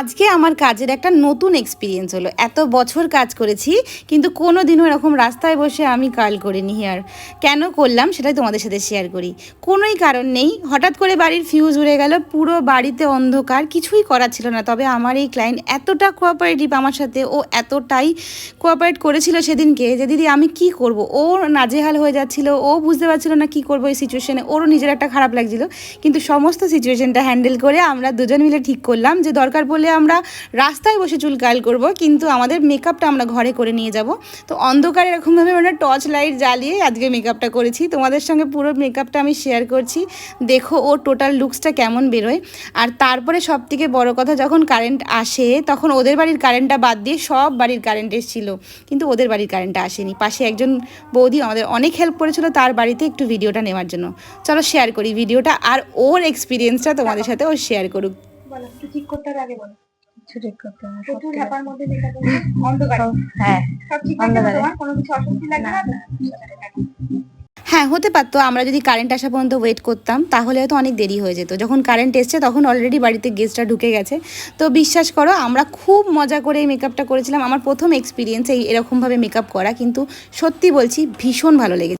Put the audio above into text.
আজকে আমার কাজের একটা নতুন এক্সপিরিয়েন্স হলো। এত বছর কাজ করেছি, কিন্তু কোনো দিনও এরকম রাস্তায় বসে আমি কাল করিনি হেয়ার কেন করলাম সেটাই তোমাদের সাথে শেয়ার করি। কোনোই কারণ নেই, হঠাৎ করে বাড়ির ফিউজ উড়ে গেল, পুরো বাড়িতে অন্ধকার, কিছুই করার ছিল না। তবে আমার এই ক্লায়েন্ট এতটা কোঅপারেটিভ আমার সাথে, ও এতটাই কোঅপারেট করেছিল সেদিনকে যে, দিদি, আমি কি করব? ও নাজেহাল হয়ে যাচ্ছিল, ও বুঝতে পারছিল না কি করব এই সিচুয়েশনে ওরও নিজের একটা খারাপ লাগছিল। কিন্তু সমস্ত সিচুয়েশনটা হ্যান্ডেল করে আমরা দুজন মিলে ঠিক করলাম যে, দরকার পড়লে আমরা রাস্তায় বসে চুল কাল করব, কিন্তু আমাদের মেকআপটা আমরা ঘরে করে নিয়ে যাব। তো অন্ধকারে এরকমভাবে আমরা টর্চ লাইট জ্বালিয়ে আজকে মেকআপটা করেছি। তোমাদের সঙ্গে পুরো মেকআপটা আমি শেয়ার করছি। দেখো ও টোটাল লুকসটা কেমন বেরোয়। আর তারপরে সব থেকে বড় কথা, যখন কারেন্ট আসে, তখন ওদের বাড়ির কারেন্টটা বাদ দিয়ে সব বাড়ির কারেন্ট এসেছিল। কিন্তু ওদের বাড়ির কারেন্টটা আসেনি। পাশে একজন বৌদি আমাদের অনেক হেল্প করেছিল তার বাড়িতে একটু ভিডিওটা নেওয়ার জন্য। চলো শেয়ার করি ভিডিওটা আর ওর এক্সপিরিয়েন্সটা তোমাদের সাথে ও শেয়ার করুক। বলো একটু ঠিক করতে হবে আগে বলো। কিছু ঠিক করতে হবে প্রচুর হ্যাপার মধ্যে মেকআপ অন্ধকার। হ্যাঁ সব ঠিক আছে তোমার? কোনো কিছু অস্বস্তি লাগবে না? হ্যাঁ হতে পারতো আমরা যদি কারেন্ট আসা পর্যন্ত ওয়েট করতাম তাহলে হয়তো অনেক দেরি হয়ে যেত। যখন কারেন্ট এসছে তখন অলরেডি বাড়িতে গেস্টটা ঢুকে গেছে। তো বিশ্বাস করো আমরা খুব মজা করে এই মেকআপটা করেছিলাম। আমার প্রথম এক্সপিরিয়েন্স এই এরকমভাবে মেকআপ করা কিন্তু সত্যি বলছি ভীষণ ভালো লেগেছে।